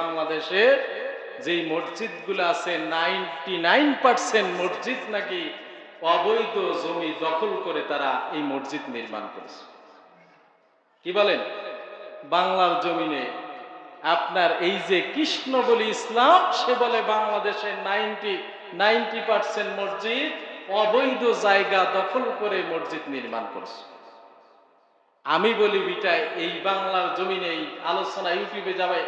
বাংলাদেশে যেই মসজিদগুলো আছে, নাইনটি নাইন পার্সেন্ট মসজিদ নাকি অবৈধ জমি দখল করে তারা এই মসজিদ নির্মাণ করেছে। কি বলেন? বাংলার জমিনে আপনার এই যে কৃষ্ণ বলি ইসলাম, সে বলে বাংলাদেশে নাইনটি নাইনটি পার্সেন্ট মসজিদ অবৈধ জায়গা দখল করে মসজিদ নির্মাণ করছে। আমি বলি বিটায়, এই বাংলার জমিনে এই আলোচনা ইউটিউবে যাবে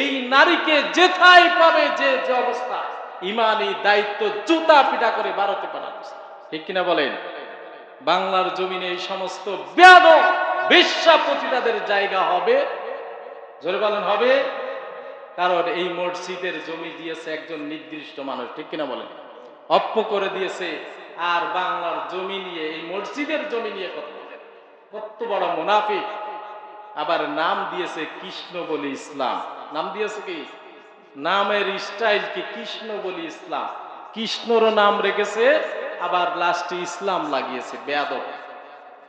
এই নারীকে যেথায় পাবে যে যে অবস্থা, ইমানি দায়িত্ব জুতা পিটা করে ভারতে পাঠানো ঠিক কিনা বলেন? বাংলার জমিনে এই সমস্ত ব্যাদ বেশ্যাপতি তাদের জায়গা হবে। জোরে বলেন, হবে। কারণ এই মসজিদের জমি দিয়েছে একজন নির্দিষ্ট মানুষ, ঠিক কিনা বলেন? অপ্প করে দিয়েছে। আর বাংলার জমি নিয়ে, এই মসজিদের জমি নিয়ে কথা কত বড় মুনাফিক। আবার নাম দিয়েছে কৃষ্ণ বলি ইসলাম। নাম দিয়েছে কি? নামের স্টাইল কি? কৃষ্ণ বলি ইসলাম। কৃষ্ণরও নাম রেখেছে, আবার লাস্টে ইসলাম লাগিয়েছে, বেয়াদব।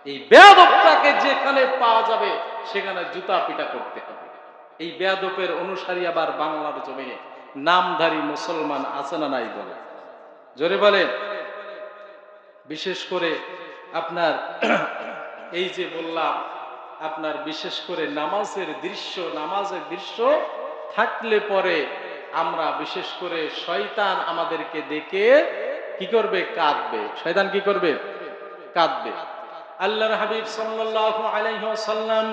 এই বেয়াদবটাকে যেখানে পাওয়া যাবে, সেখানে জুতা পিটা করতে হবে। এই বেয়াদবের অনুসারী আবার বাংলার জমিনে। নামধারী মুসলমান আছে না নাই বলে? জোরে বলেন। বিশেষ করে আপনার এই যে বললাম আপনার বিশেষ করে নামাজের দৃশ্য নামাজের দৃশ্য থাকলে পরে আমরা বিশেষ করে শয়তান আমাদেরকে দেখে কি করবে? কাঁদবে। শয়তান কি করবে? কাঁদবে। আল্লাহর হাবিব সাল্লাল্লাহু আলাইহি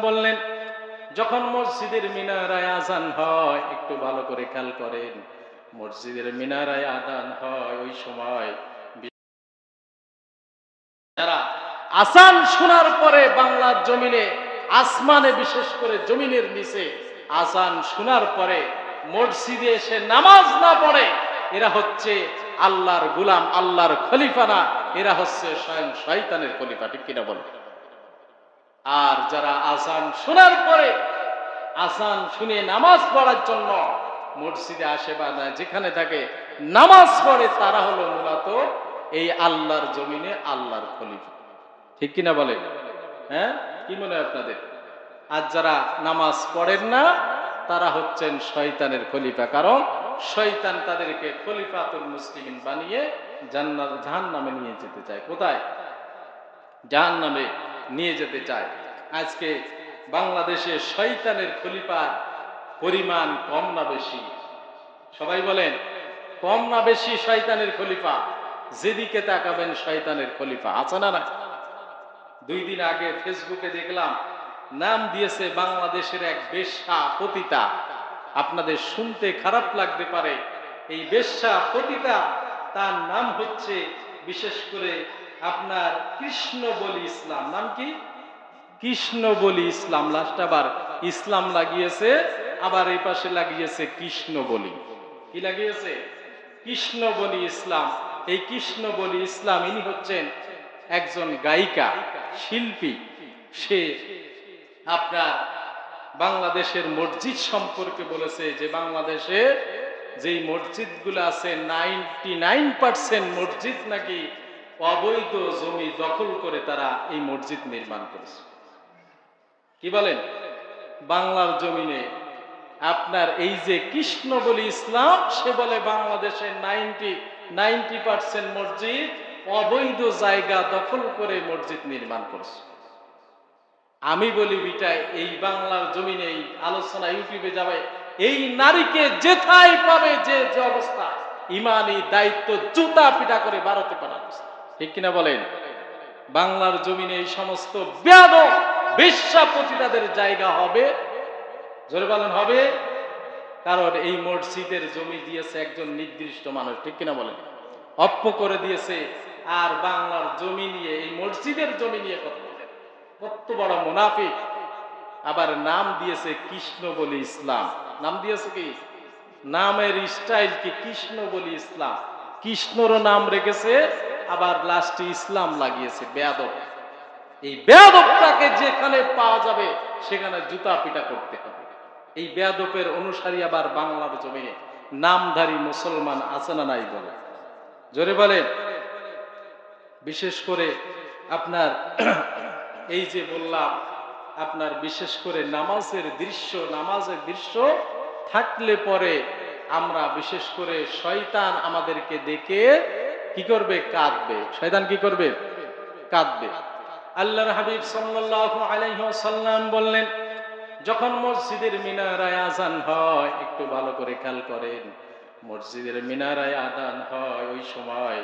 বললেন, যখন মসজিদের মিনারায় আজান হয়, একটু ভালো করে খেয়াল করেন। মসজিদের মিনারায় আজান হয়, ওই সময় যারা আসান শোনার পরে বাংলার জমিনে আসমানে বিশেষ করে জমিনের নিচে আসান শোনার পরে মসজিদে এসে নামাজ না পড়ে, এরা হচ্ছে আল্লাহর গুলাম, আল্লাহর খলিফা না, এরা হচ্ছে স্বয়ং শয়তানের খলিফা, ঠিক কিনা বলে? আর যারা আসান শোনার পরে আসান শুনে নামাজ পড়ার জন্য মসজিদে আসে বা না, যেখানে থাকে, নামাজ পড়ে, তারা হলো মূলত এই আল্লাহর জমিনে আল্লাহর খলিফা। ঠিক কিনা বলে? হ্যাঁ? কি মনে হয় আপনাদের? আর যারা নামাজ পড়েন না, তারা হচ্ছেন শয়তানের খলিফা। কারণ শয়তান তাদেরকে খলিফাতুল মুসলিম বানিয়ে জান্নাত জাহান নামে নিয়ে যেতে চায়। কোথায়? জাহান নামে নিয়ে যেতে চায়। আজকে বাংলাদেশে শয়তানের খলিফা পরিমাণ কম না বেশি? সবাই বলেন, কম না বেশি শয়তানের খলিফা। যেদিকে তাকাবেন, শয়তানের খলিফা। আছে না দুই দিন আগে ফেসবুকে দেখলাম নাম দিয়েছে বাংলাদেশের এক বেশ্যা পতিতা। আপনাদের শুনতে খারাপ লাগতে পারে। এই বেশ্যা পতিতা, তার নাম হচ্ছে বিশেষ করে আপনার কৃষ্ণ বলি ইসলাম। নাম কি? কৃষ্ণ বলি ইসলাম। লাস্ট আবার ইসলাম লাগিয়েছে, আবার এই পাশে লাগিয়েছে কৃষ্ণ বলি কি লাগিয়েছে? কৃষ্ণ বলি ইসলাম। এই কৃষ্ণ বলি ইসলাম, ইনি হচ্ছেন একজন গায়িকা, শিল্পী। সে আপনার বাংলাদেশের মসজিদ সম্পর্কে বলেছে যে বাংলাদেশে যেই মসজিদগুলো আছে, নাইনটি নাইন পার্সেন্ট মসজিদ নাকি অবৈধ জমি দখল করে তারা এই মসজিদ নির্মাণ করেছে। কি বলেন? বাংলার জমিনে আপনার এই যে কৃষ্ণ বলি ইসলাম, সে বলে বাংলাদেশের নাইনটি নাইনটি পার্সেন্ট মসজিদ অবৈধ জায়গা দখল করে মসজিদ নির্মাণ করছে। আমি বলি বিটায় এই বাংলার জমিনে, এই আলোচনা ইউটিউবে যাবে, এই নারীকে যেথায় পাবে যে যে অবস্থা, ইমানি দায়িত্ব জুতা পিটা করে ভারতে পাঠানো ঠিক কিনা বলেন? বাংলার জমিনে এই সমস্ত ব্যাদ বেশ্যাপতি তাদের জায়গা হবে। জোরে বলেন, হবে। কারণ এই মসজিদের জমি দিয়েছে একজন নির্দিষ্ট মানুষ, ঠিক কিনা বলেন? অপ্প করে দিয়েছে। আর বাংলার জমি নিয়ে, এই মসজিদের জমি নিয়ে কথা কত বড় মুনাফিক। আবার নাম দিয়েছে কৃষ্ণ বলি ইসলাম। নাম দিয়েছে কি? নামের স্টাইল কি? কৃষ্ণ বলি ইসলাম। কৃষ্ণরও নাম রেখেছে, আবার লাস্টে ইসলাম লাগিয়েছে, বেয়াদব। এই বেয়াদবটাকে যেখানে পাওয়া যাবে, সেখানে জুতা পিটা করতে হবে। এই বেয়াদবের অনুসারী আবার বাংলার জমিনে। নামধারী মুসলমান আছে না নাই বলে? জোরে বলেন। বিশেষ করে আপনার এই যে বললাম, আপনার বিশেষ করে নামাজের দৃশ্য নামাজের দৃশ্য থাকলে পরে আমরা বিশেষ করে শয়তান আমাদেরকে দেখে কি করবে? কাঁদবে। শয়তান কি করবে? কাঁদবে। আল্লাহর হাবিব সাল্লাল্লাহু আলাইহি ওয়াসাল্লাম বললেন, যখন মসজিদের মিনারায় আজান হয়, একটু ভালো করে খেয়াল করেন, মসজিদের মিনারায় আদান হয় ওই সময়